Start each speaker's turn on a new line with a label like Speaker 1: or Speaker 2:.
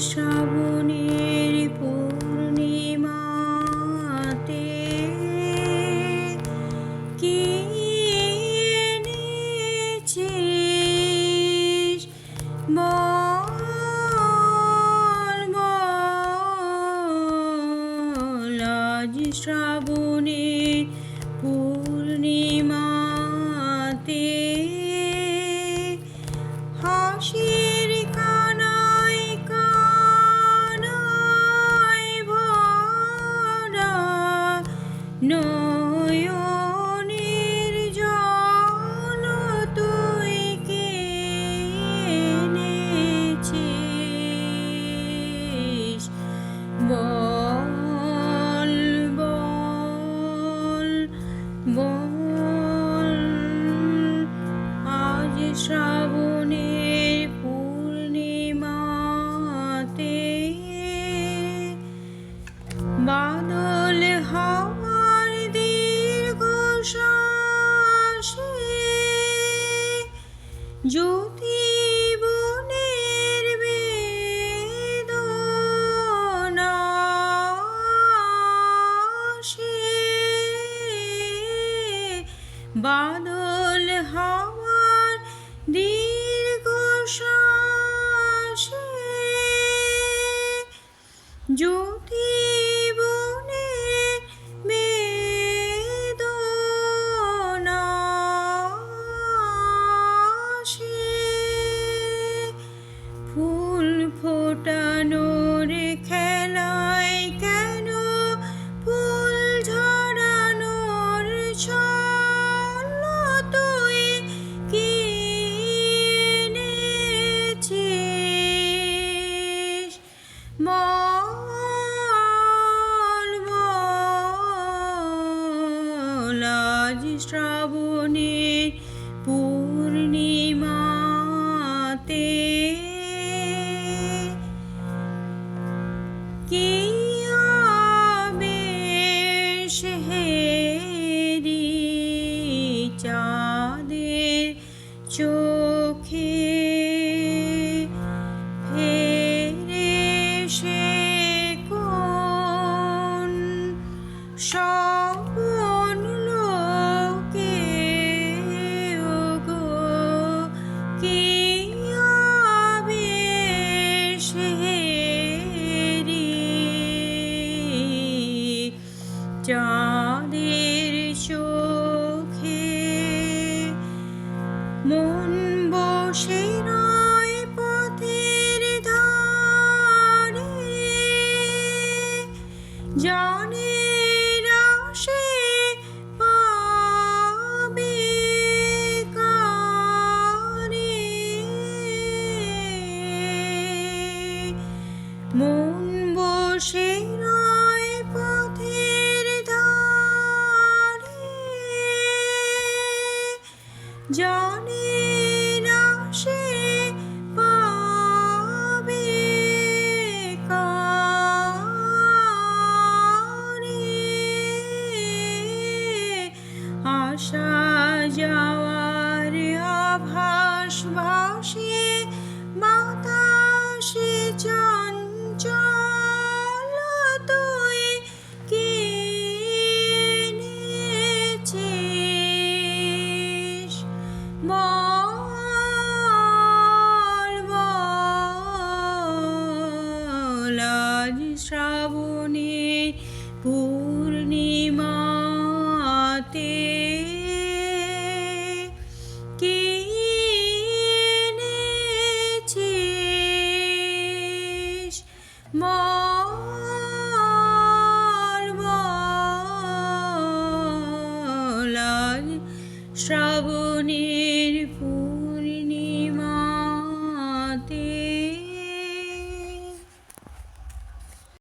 Speaker 1: শ্রাবণের পূর্ণিমাতে কি এনেছিস? বল বল আজ শ্রাবণের পূর্ণিমাতে হাসির জ্যোতি বনের বেদনা আসে। বাদল হওয়ার দীর্ঘ শ্বাসে জ্যোতি আজ শ্রাবণের চাঁদের চোখে মন বসে নয় পথের ধারে। জানে সে পাবে কারে মন বসে জানে আজ শ্রাবণের পূর্ণিমাতে শ্রাবণের পূর্ণিমাতে